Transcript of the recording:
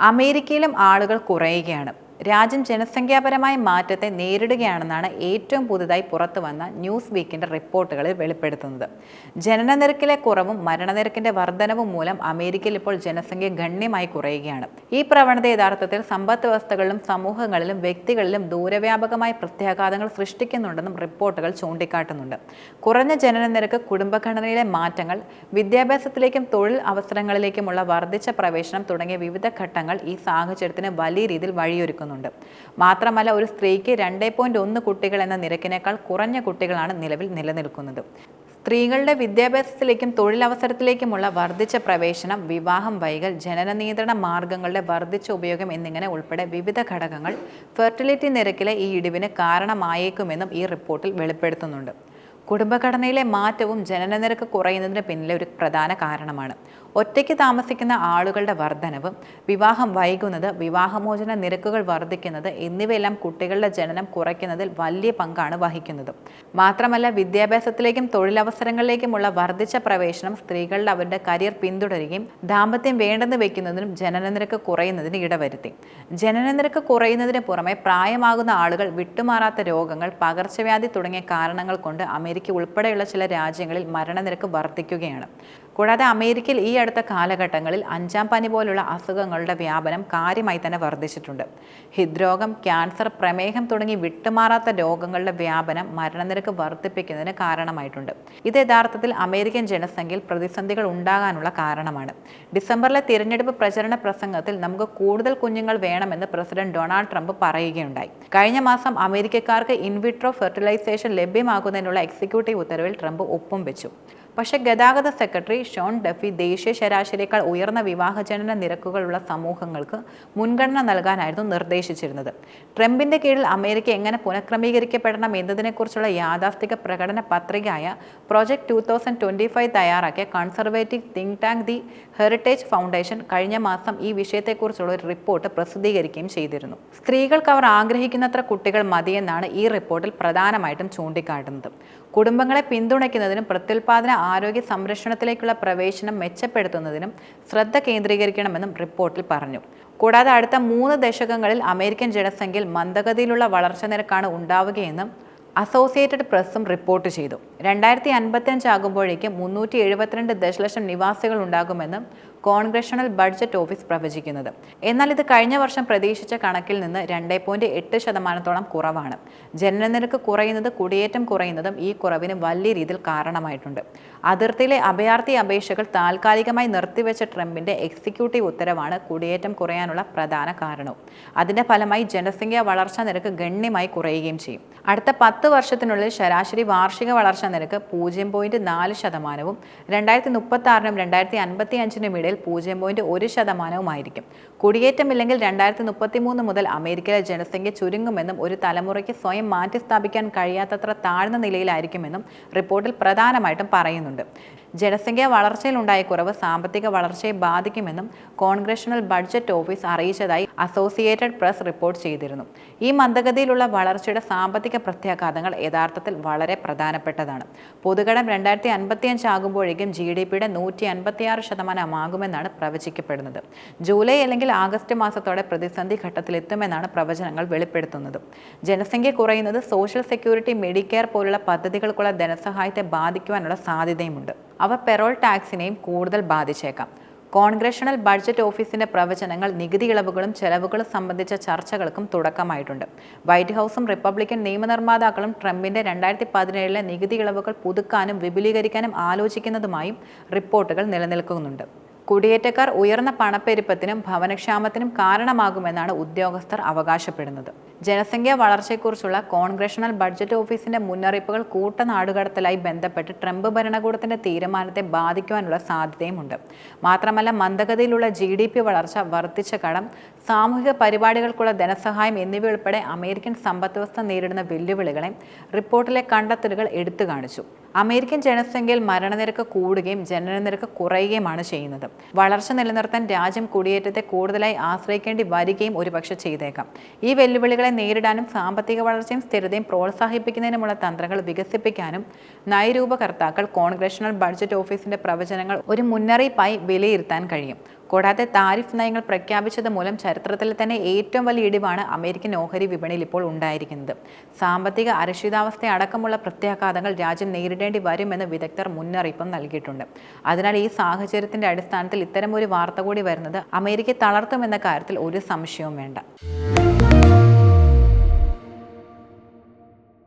അമേരിക്കയിലും ആളുകൾ കുറയുകയാണ്. രാജ്യം ജനസംഖ്യാപരമായ മാറ്റത്തെ നേരിടുകയാണെന്നാണ് ഏറ്റവും പുതുതായി പുറത്തു വന്ന ന്യൂസ് വീക്കിന്റെ റിപ്പോർട്ടുകളിൽ വെളിപ്പെടുത്തുന്നത്. ജനനനിരക്കിലെ കുറവും മരണനിരക്കിന്റെ വർധനവും മൂലം അമേരിക്കയിൽ ഇപ്പോൾ ജനസംഖ്യ ഗണ്യമായി കുറയുകയാണ്. ഈ പ്രവണത യഥാർത്ഥത്തിൽ സമ്പദ് വ്യവസ്ഥകളിലും സമൂഹങ്ങളിലും വ്യക്തികളിലും ദൂരവ്യാപകമായ പ്രത്യാഘാതങ്ങൾ സൃഷ്ടിക്കുന്നുണ്ടെന്നും റിപ്പോർട്ടുകൾ ചൂണ്ടിക്കാട്ടുന്നുണ്ട്. കുറഞ്ഞ ജനനനിരക്ക് കുടുംബഘടനയിലെ മാറ്റങ്ങൾ വിദ്യാഭ്യാസത്തിലേക്കും തൊഴിൽ അവസരങ്ങളിലേക്കുമുള്ള വർദ്ധിച്ച പ്രവേശനം തുടങ്ങിയ വിവിധ ഘട്ടങ്ങൾ ഈ സാഹചര്യത്തിന് വലിയ രീതിയിൽ വഴിയൊരുക്കുന്നുണ്ട് മാത്രമല്ല ഒരു സ്ത്രീക്ക് രണ്ടേ കുട്ടികൾ എന്ന നിരക്കിനേക്കാൾ കുറഞ്ഞ കുട്ടികളാണ് നിലവിൽ നിലനിൽക്കുന്നത്. സ്ത്രീകളുടെ വിദ്യാഭ്യാസത്തിലേക്കും തൊഴിലവസരത്തിലേക്കുമുള്ള വർദ്ധിച്ച പ്രവേശനം വിവാഹം വൈകൽ ജനന നിയന്ത്രണ മാർഗങ്ങളുടെ വർദ്ധിച്ച ഉപയോഗം എന്നിങ്ങനെ ഉൾപ്പെടെ വിവിധ ഘടകങ്ങൾ ഫെർട്ടിലിറ്റി നിരക്കിലെ ഈ ഇടിവിന് കാരണമായേക്കുമെന്നും ഈ റിപ്പോർട്ടിൽ വെളിപ്പെടുത്തുന്നുണ്ട്. കുടുംബഘടനയിലെ മാറ്റവും ജനനനിരക്ക് കുറയുന്നതിന് പിന്നിലെ ഒരു പ്രധാന കാരണമാണ്. ഒറ്റയ്ക്ക് താമസിക്കുന്ന ആളുകളുടെ വർധനവ് വിവാഹം വൈകുന്നത് വിവാഹമോചന നിരക്കുകൾ വർദ്ധിക്കുന്നത് എന്നിവയെല്ലാം കുട്ടികളുടെ ജനനം കുറയ്ക്കുന്നതിൽ വലിയ പങ്കാണ് വഹിക്കുന്നത്. മാത്രമല്ല വിദ്യാഭ്യാസത്തിലേക്കും തൊഴിലവസരങ്ങളിലേക്കുമുള്ള വർദ്ധിച്ച പ്രവേശനം സ്ത്രീകളുടെ അവരുടെ കരിയർ പിന്തുടരുകയും ദാമ്പത്യം വേണ്ടെന്ന് വെക്കുന്നതിനും ജനനനിരക്ക് കുറയുന്നതിന് ഇടവരുത്തി. ജനനനിരക്ക് കുറയുന്നതിന് പുറമെ പ്രായമാകുന്ന ആളുകൾ വിട്ടുമാറാത്ത രോഗങ്ങൾ പകർച്ചവ്യാധി തുടങ്ങിയ കാരണങ്ങൾ കൊണ്ട് അമേരിക്ക ഉൾപ്പെടെയുള്ള ചില രാജ്യങ്ങളിൽ മരണനിരക്ക് വർദ്ധിക്കുകയാണ്. കൂടാതെ അമേരിക്കയിൽ ഈ അടുത്ത കാലഘട്ടങ്ങളിൽ അഞ്ചാം പനി പോലുള്ള അസുഖങ്ങളുടെ വ്യാപനം കാര്യമായി തന്നെ വർദ്ധിച്ചിട്ടുണ്ട്. ഹൃദ്രോഗം ക്യാൻസർ പ്രമേഹം തുടങ്ങി വിട്ടുമാറാത്ത രോഗങ്ങളുടെ വ്യാപനം മരണനിരക്ക് വർദ്ധിപ്പിക്കുന്നതിന് കാരണമായിട്ടുണ്ട്. ഇത് യഥാർത്ഥത്തിൽ അമേരിക്കൻ ജനസംഖ്യയിൽ പ്രതിസന്ധികൾ ഉണ്ടാകാനുള്ള കാരണമാണ്. ഡിസംബറിലെ തിരഞ്ഞെടുപ്പ് പ്രചരണ പ്രസംഗത്തിൽ നമുക്ക് കൂടുതൽ കുഞ്ഞുങ്ങൾ വേണമെന്ന് പ്രസിഡന്റ് ഡൊണാൾഡ് ട്രംപ് പറയുകയുണ്ടായി. കഴിഞ്ഞ മാസം അമേരിക്കക്കാർക്ക് ഇൻവിട്രോ ഫെർട്ടിലൈസേഷൻ ലഭ്യമാകുന്നതിനുള്ള എക്സിക്യൂട്ടീവ് ഉത്തരവിൽ ട്രംപ് ഒപ്പും വെച്ചു. പക്ഷേ ഗതാഗത സെക്രട്ടറി ഷോൺ ഡഫി ദേശീയ ശരാശരിയേക്കാൾ ഉയർന്ന വിവാഹജനന നിരക്കുകളുള്ള സമൂഹങ്ങൾക്ക് മുൻഗണന നൽകാനായിരുന്നു നിർദ്ദേശിച്ചിരുന്നത്. ട്രംപിന്റെ കീഴിൽ അമേരിക്ക എങ്ങനെ പുനഃക്രമീകരിക്കപ്പെടണം എന്നതിനെക്കുറിച്ചുള്ള യാഥാസ്ഥിക പ്രകടന പത്രികയായ project two thousand twenty five തയ്യാറാക്കിയ conservative think tank the heritage foundation കഴിഞ്ഞ മാസം ഈ വിഷയത്തെക്കുറിച്ചുള്ള ഒരു റിപ്പോർട്ട് പ്രസിദ്ധീകരിക്കുകയും ചെയ്തിരുന്നു. സ്ത്രീകൾക്ക് അവർ ആഗ്രഹിക്കുന്നത്ര കുട്ടികൾ മതിയെന്നാണ് ഈ റിപ്പോർട്ടിൽ പ്രധാനമായിട്ടും ചൂണ്ടിക്കാട്ടുന്നത്. കുടുംബങ്ങളെ പിന്തുണയ്ക്കുന്നതിനും പ്രത്യുൽപാദന ആരോഗ്യ സംരക്ഷണത്തിലേക്കുള്ള പ്രവേശനം മെച്ചപ്പെടുത്തുന്നതിനും ശ്രദ്ധ കേന്ദ്രീകരിക്കണമെന്നും റിപ്പോർട്ടിൽ പറഞ്ഞു. കൂടാതെ അടുത്ത മൂന്ന് ദശകങ്ങളിൽ അമേരിക്കൻ ജനസംഖ്യയിൽ മന്ദഗതിയിലുള്ള വളർച്ച നിരക്കാണ് ഉണ്ടാവുകയെന്നും അസോസിയേറ്റഡ് പ്രസ്സും റിപ്പോർട്ട് ചെയ്തു. രണ്ടായിരത്തി അൻപത്തിയഞ്ച് ആകുമ്പോഴേക്കും മുന്നൂറ്റി എഴുപത്തിരണ്ട് ദശലക്ഷം നിവാസികൾ ഉണ്ടാകുമെന്നും കോൺഗ്രഷണൽ ബഡ്ജറ്റ് ഓഫീസ് പ്രവചിക്കുന്നത്. എന്നാൽ ഇത് കഴിഞ്ഞ വർഷം പ്രതീക്ഷിച്ച കണക്കിൽ നിന്ന് രണ്ട് പോയിന്റ് എട്ട് ശതമാനത്തോളം കുറവാണ്. ജനനനിരക്ക് കുറയുന്നത് കുടിയേറ്റം കുറയുന്നതും ഈ കുറവിന് വലിയ രീതിയിൽ കാരണമായിട്ടുണ്ട്. അതിർത്തിയിലെ അഭയാർത്ഥി അപേക്ഷകൾ താൽക്കാലികമായി നിർത്തിവെച്ച ട്രംപിന്റെ എക്സിക്യൂട്ടീവ് ഉത്തരവാണ് കുടിയേറ്റം കുറയാനുള്ള പ്രധാന കാരണവും. അതിന്റെ ഫലമായി ജനസംഖ്യ വളർച്ചാ നിരക്ക് ഗണ്യമായി കുറയുകയും ചെയ്യും. അടുത്ത പത്ത് വർഷത്തിനുള്ളിൽ ശരാശരി വാർഷിക വളർച്ചാ നിരക്ക് പൂജ്യം പോയിന്റ് നാല് ശതമാനവും രണ്ടായിരത്തി മുപ്പത്തി ആറിനും രണ്ടായിരത്തി അൻപത്തി അഞ്ചിനും ഇടയിൽ പൂജ്യം പോയിന്റ് ഒരു ശതമാനവുമായിരിക്കും. കുടിയേറ്റമില്ലെങ്കിൽ രണ്ടായിരത്തി മുപ്പത്തി മൂന്ന് മുതൽ അമേരിക്കയിലെ ജനസംഖ്യ ചുരുങ്ങുമെന്നും ഒരു തലമുറയ്ക്ക് സ്വയം മാറ്റിസ്ഥാപിക്കാൻ കഴിയാത്തത്ര താഴ്ന്ന നിലയിലായിരിക്കുമെന്നും റിപ്പോർട്ടിൽ പ്രധാനമായിട്ടും പറയുന്നുണ്ട്. ജനസംഖ്യാ വളർച്ചയിലുണ്ടായ കുറവ് സാമ്പത്തിക വളർച്ചയെ ബാധിക്കുമെന്നും കോൺഗ്രഷണൽ ബഡ്ജറ്റ് ഓഫീസ് അറിയിച്ചതായി അസോസിയേറ്റഡ് പ്രസ് റിപ്പോർട്ട് ചെയ്തിരുന്നു. ഈ മന്ദഗതിയിലുള്ള വളർച്ചയുടെ സാമ്പത്തിക പ്രത്യാഘാതങ്ങൾ യഥാർത്ഥത്തിൽ വളരെ പ്രധാനപ്പെട്ടതാണ്. പൊതുകടം രണ്ടായിരത്തി അൻപത്തിയഞ്ച് ആകുമ്പോഴേക്കും ജി ഡി പിയുടെ നൂറ്റി അൻപത്തിയാറ് ശതമാനമാകുമെന്നാണ് പ്രവചിക്കപ്പെടുന്നത്. ജൂലൈ അല്ലെങ്കിൽ ആഗസ്റ്റ് മാസത്തോടെ പ്രതിസന്ധി ഘട്ടത്തിലെത്തുമെന്നാണ് പ്രവചനങ്ങൾ വെളിപ്പെടുത്തുന്നത്. ജനസംഖ്യ കുറയുന്നത് സോഷ്യൽ സെക്യൂരിറ്റി മെഡിക്കെയർ പോലുള്ള പദ്ധതികൾക്കുള്ള ധനസഹായത്തെ ബാധിക്കുവാനുള്ള സാധ്യതയുമുണ്ട്. അവ പെറോൾ ടാക്സിനെയും കൂടുതൽ ബാധിച്ചേക്കാം. കോൺഗ്രഷണൽ ബഡ്ജറ്റ് ഓഫീസിന്റെ പ്രവചനങ്ങൾ നികുതി ഇളവുകളും ചെലവുകളും സംബന്ധിച്ച ചർച്ചകൾക്കും തുടക്കമായിട്ടുണ്ട്. വൈറ്റ് ഹൗസും റിപ്പബ്ലിക്കൻ നിയമനിർമ്മാതാക്കളും ട്രംപിന്റെ രണ്ടായിരത്തി പതിനേഴിലെ നികുതി ഇളവുകൾ പുതുക്കാനും വിപുലീകരിക്കാനും ആലോചിക്കുന്നതുമായും റിപ്പോർട്ടുകൾ നിലനിൽക്കുന്നുണ്ട്. കുടിയേറ്റക്കാർ ഉയർന്ന പണപ്പെരുപ്പത്തിനും ഭവനക്ഷാമത്തിനും കാരണമാകുമെന്നാണ് ഉദ്യോഗസ്ഥർ അവകാശപ്പെടുന്നത്. ജനസംഖ്യാ വളർച്ചയെക്കുറിച്ചുള്ള കോൺഗ്രഷണൽ ബഡ്ജറ്റ് ഓഫീസിന്റെ മുന്നറിയിപ്പുകൾ കൂട്ടനാടുകടത്തലായി ബന്ധപ്പെട്ട് ട്രംപ് ഭരണകൂടത്തിന്റെ തീരുമാനത്തെ ബാധിക്കുവാനുള്ള സാധ്യതയുമുണ്ട്. മാത്രമല്ല മന്ദഗതിയിലുള്ള ജി ഡി പി വളർച്ച വർദ്ധിച്ച കടം സാമൂഹിക പരിപാടികൾക്കുള്ള ധനസഹായം എന്നിവയുൾപ്പെടെ അമേരിക്കൻ സമ്പദ്വ്യവസ്ഥ നേരിടുന്ന വെല്ലുവിളികളെ റിപ്പോർട്ടിലെ കണ്ടെത്തലുകൾ എടുത്തു കാണിച്ചു. അമേരിക്കൻ ജനസംഖ്യയിൽ മരണനിരക്ക് കൂടുകയും ജനനനിരക്ക് കുറയുകയുമാണ് ചെയ്യുന്നത്. വളർച്ച നിലനിർത്താൻ രാജ്യം കുടിയേറ്റത്തെ കൂടുതലായി ആശ്രയിക്കേണ്ടി വരികയും ഒരുപക്ഷെ ചെയ്തേക്കാം. ഈ വെല്ലുവിളികളെ നേരിടാനും സാമ്പത്തിക വളർച്ചയും സ്ഥിരതയും പ്രോത്സാഹിപ്പിക്കുന്നതിനുമുള്ള തന്ത്രങ്ങൾ വികസിപ്പിക്കാനും നയരൂപകർത്താക്കൾ കോൺഗ്രഷണൽ ബഡ്ജറ്റ് ഓഫീസിന്റെ പ്രവചനങ്ങൾ ഒരു മുന്നറിയിപ്പായി വിലയിരുത്താൻ കഴിയും. കൂടാതെ താരിഫ് നയങ്ങൾ പ്രഖ്യാപിച്ചത് മൂലം ചരിത്രത്തിൽ തന്നെ ഏറ്റവും വലിയ ഇടിവാണ് അമേരിക്കൻ ഓഹരി വിപണിയിൽ ഇപ്പോൾ ഉണ്ടായിരിക്കുന്നത്. സാമ്പത്തിക അരക്ഷിതാവസ്ഥ അടക്കമുള്ള പ്രത്യാഘാതങ്ങൾ രാജ്യം നേരിടേണ്ടി വരുമെന്ന് വിദഗ്ധർ മുന്നറിയിപ്പും നൽകിയിട്ടുണ്ട്. അതിനാൽ ഈ സാഹചര്യത്തിന്റെ അടിസ്ഥാനത്തിൽ ഇത്തരമൊരു വാർത്ത കൂടി വരുന്നത് അമേരിക്ക തളർത്തുമെന്ന കാര്യത്തിൽ ഒരു സംശയവും വേണ്ട.